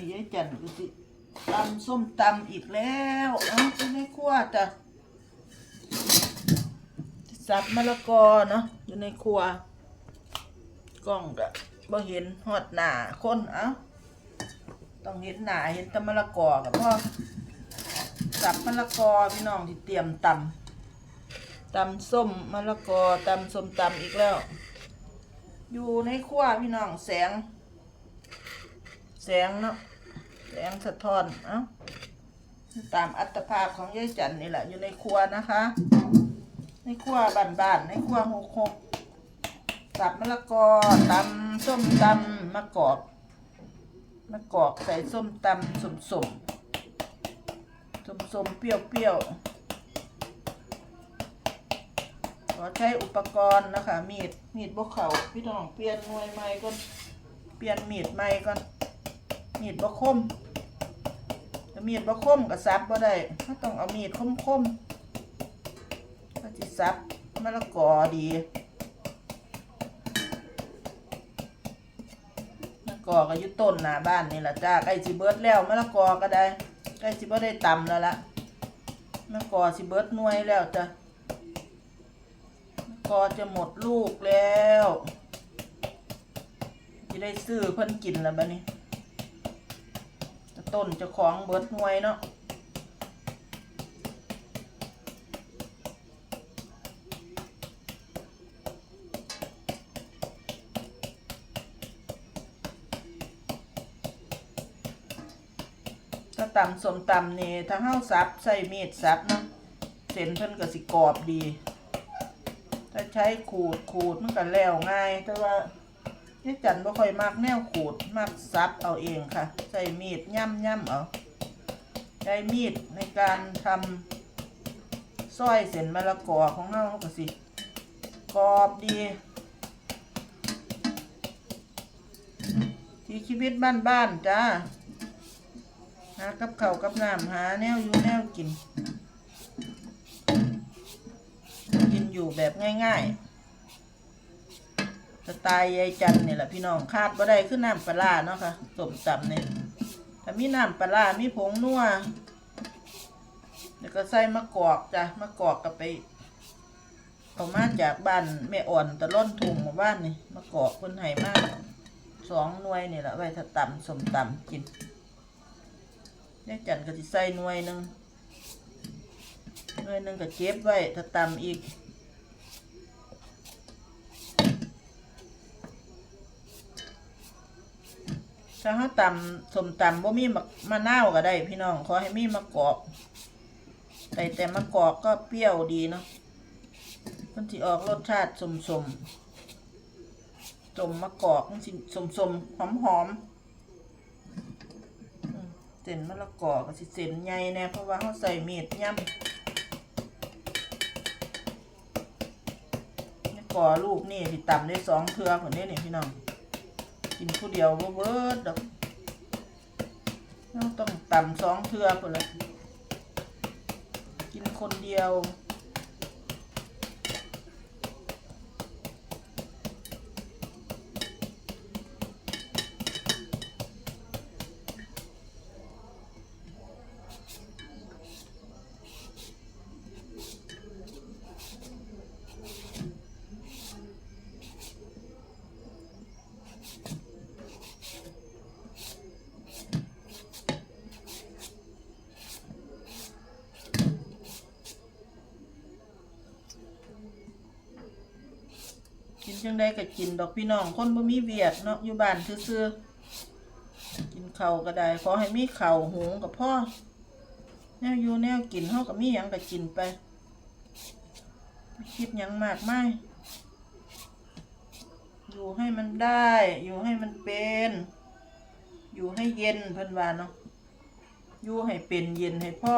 นี่ยายจันก็สิตำส้มตำอีกแล้วเอ้าจะไม่คั่วจ้ะสับมะละกอเนาะอยู่ในครัว กล้องก็บ่เห็นหอดหนาคนเอ้าต้องเห็นหนาเห็นแตะมะละกอกับพ่อสับมะละกอพี่น้องที่เตรียมตำตำส้มมะละกอตำส้มตำอีกแล้ว อยู่ในครัวพี่น้องแสง แสงเนาะ แสงสะท้อนเอ้าตามอัตภาพของยายจันนี่แหละอยู่ในครัวนะคะ ในครัวบ้านๆในครัวหกหกสับมะละกอตำส้มตำมะกอกมะกอกใส่ส้มตำสมสมสมสมเปรี้ยวเปรี้ยวขอใช้อุปกรณ์นะคะมีดมีดบกเขาพี่น้องเปลี่ยนหน่วยใหม่ก่อนเปลี่ยนมีดใหม่ก่อน มีดบกคมถ้ามีดบกคมก็ซับบ่ได้ถ้าต้องเอามีดคมคมๆก็จิซับมะละกอดีมะละกอก็อยู่ต้นหน้าบ้านนี่แหละจ้าใกล้สิเบิดแล้วมะละกอก็ได้ใกล้สิบ่ได้ตำแล้วละมะละกอสิเบิดหน่วยแล้วจ้ะมะละกอจะหมดลูกแล้วจะได้ซื้อเพิ่นกินแล้วบัดนี้ ต้นเจะของเบิดหน่วยเนาะถ้าตำสมตำนี่ถ้าเฮาสับใส่มีดสับเนาะเส้นเพิ่นก็สิกรอบดี ถ้าใช้ขูดขูดมันก็แล้วง่ายแต่ว่า นี่จันบ่ค่อยมากแนวขูดมากสับเอาเองค่ะ ใส่มีดย่ำย่ำเอาใช้มีดในการทำสร้อยเส้นมะละกอของเฮาก็สิกรอบดี ที่ชีวิตบ้านๆจ้าหากับเข้ากับน้ำหาแนวอยู่แนวกิน กินอยู่แบบง่ายๆ ไตล์ยายจันนี่แหละพี่น้องคาดบ่ได้คือน้ำปลาเนาะค่ะสมตำเนี่ยถ้ามีน้ำปลามีผงนัวแล้วก็ใส่มะกอกจ้ะมะกอกกับไปเอามาจากบ้านแม่อ่อนตะล่อนทุ่งหมู่บ้านนี่มะกอกคนไห้มากสองหน่วยนี่แหละไว้ถ้าตำสมตำกินยายจันก็สิใส่หน่วยหนึ่งหน่วยหนึ่งก็เก็บไว้ถ้าตำอีก ถ้าเขาตำสมตำบ่มีมะมะนาวก็ได้ พี่น้องขอให้มีมะกอกใส่แต่มะกอกก็เปรี้ยวดีเนาะมันสิออกรสชาติสมสมสมมะกอกมันสิสมสมหอมหอมเส้นมะละกอก็สิเส้นใหญ่แน่เพราะว่าเขาใส่เมีดย่ำมะกอลูกนี่สิตำได้สองเทือคนนี้นี่พี่น้อง กินผู้เดียวบ่เบิดดอกต้องต่ำสองเทือคนละกินคนเดียว จังได้ก็กินดอกพี่น้องคนบ่มีเวียดเนาะอยู่บ้านซื่อๆกินข้าวก็ได้ขอให้มีข้าวหุงกับพ่อแนวอยู่แนวกินเฮาก็มีหยังก็กินไปคิดหยังมากมายอยู่ให้มันได้ อยู่ให้มันเป็น อยู่ให้เย็นเพิ่นว่าเนาะอยู่ให้เป็นเย็นให้พ่อ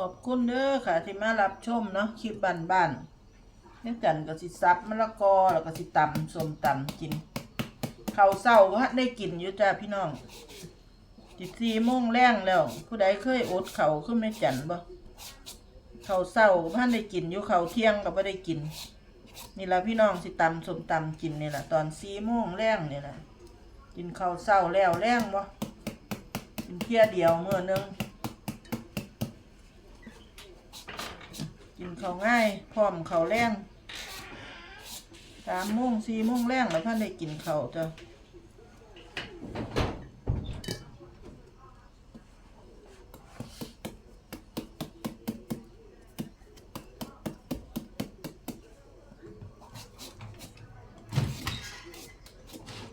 ขอบคุณเด้อค่ะ ที่มารับชมเนาะคลิปบ้านบ้านๆเนี่ยจันก็สิซับมะละกอแล้วก็สิตำส้มตำกินข้าวเศร้าว่ได้กินอยู่จ้าพี่น้องจิสี่โมงแรงแล้ว ผู้ใดเคยอดเขาขึ้นไม่จันบ่เขาเศร้าพันได้กินอยู่เขาเที่ยงก็บ่ได้กิน นี่ละพี่น้องสิตำส้มตำกินนี่แหละตอนสี่โมงแรงนี่แหละกินข้าวเศร้าแล้วแรงบ่กินเพียเดียวเมื้อหนึง กินข้าง่ายพร้อมเขาแรงสามโมงสี่โมงแรงแล้วท่านได้กินข้าจ้ะ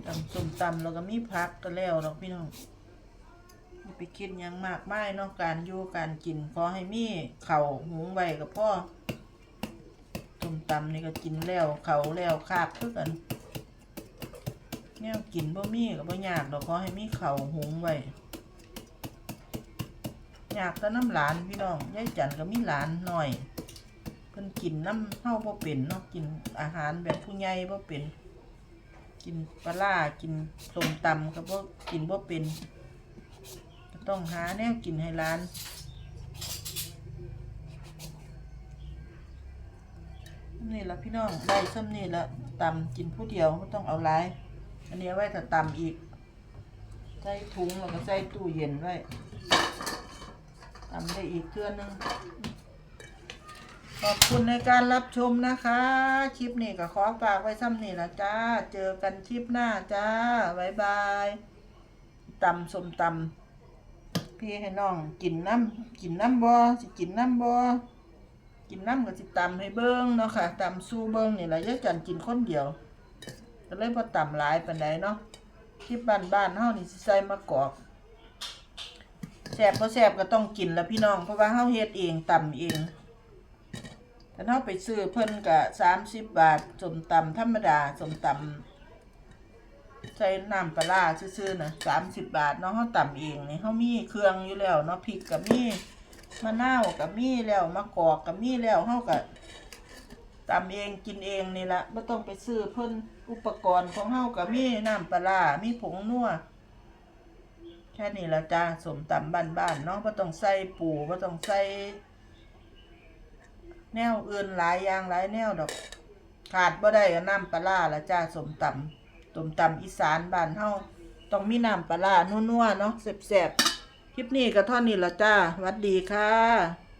ตำส้มตำแล้วก็มีพักก็แล้วดอกพี่น้อง ไปคิดยังมากมายเนาะการอยู่การกินขอให้มีเข่าหุงไว้กับพ่อส้มตำนี่ก็กินแล้วเข่าแล้วคาบคือกันแนวกินบ่มีก็บ่ยากดอกขอให้มีเข่าหุงไว้อยากแต่น้ำหลานพี่น้องยายจันก็มีหลานหน่อย เพิ่นกินน้ำเฮาบ่เป็นเนาะกินอาหารแบบผู้ใหญ่บ่เป็น กินปลาร้ากินส้มตำก็บ่กินบ่เป็น ต้องหาแนวกินให้ร้าน นี่ละพี่น้องได้ซ้ำนี่ละตำกินผู้เดียวไม่ต้องเอาหลายอันนี้ไว้ถ้าตำอีก ใส่ถุงแล้วก็ใส่ตู้เย็นไว้ตำได้อีกเทื่อนึง ขอบคุณในการรับชมนะคะ คลิปนี้ก็ขอฝากไว้ซ้ำนี่ละจ้า เจอกันคลิปหน้าจ้า บ๊ายบายตำสมตำ พี่ให้น้องกินน้ำกินน้ำบ่สิกินน้ำบ่กินน้ำก็สิตำให้เบิ้งเนาะค่ะตำสู้เบิ้งนี่แหละยายจันกินคนเดียวก็เลยพอตำหลายปานใดเนาะคลิปบ้านบ้านเฮานี่สิใส่มะกอกแซ่บบ่แซ่บก็ต้องกินละพี่น้องเพราะว่าเฮาเฮ็ดเองตำเองถ้าเราไปซื้อเพิ่นก็สามสิบบาทสมตำธรรมดาสมตำ ใส่น้ำปลาซื่อๆนะสามสิบบาทเนาะเขาต่ำเองนี่เขามีเครื่องอยู่แล้วเนาะพริกกับมีมะนาวกับมีแล้วมะกอกกับมีแล้วเขาก็ตำเองกินเองนี่ละไม่ต้องไปซื้อเพิ่นอุปกรณ์ของเฮากับมีน้ำปลามีผงนัวแค่นี้ละจ้าสมตำบ้านๆเนาะไม่ต้องใส่ปูไม่ต้องใส่แนวอื่นหลายอย่างหลายแนวดอก ขาดบ่ได้ก็น้ำปลาร้าละจ้าสมตำ ต้มตำอีสานบ้านเฮาต้องมีน้ำปลาร้านัวๆเนาะแซ่บๆคลิปนี้ก็เท่านี้ละจ้าหวัดดีค่ะ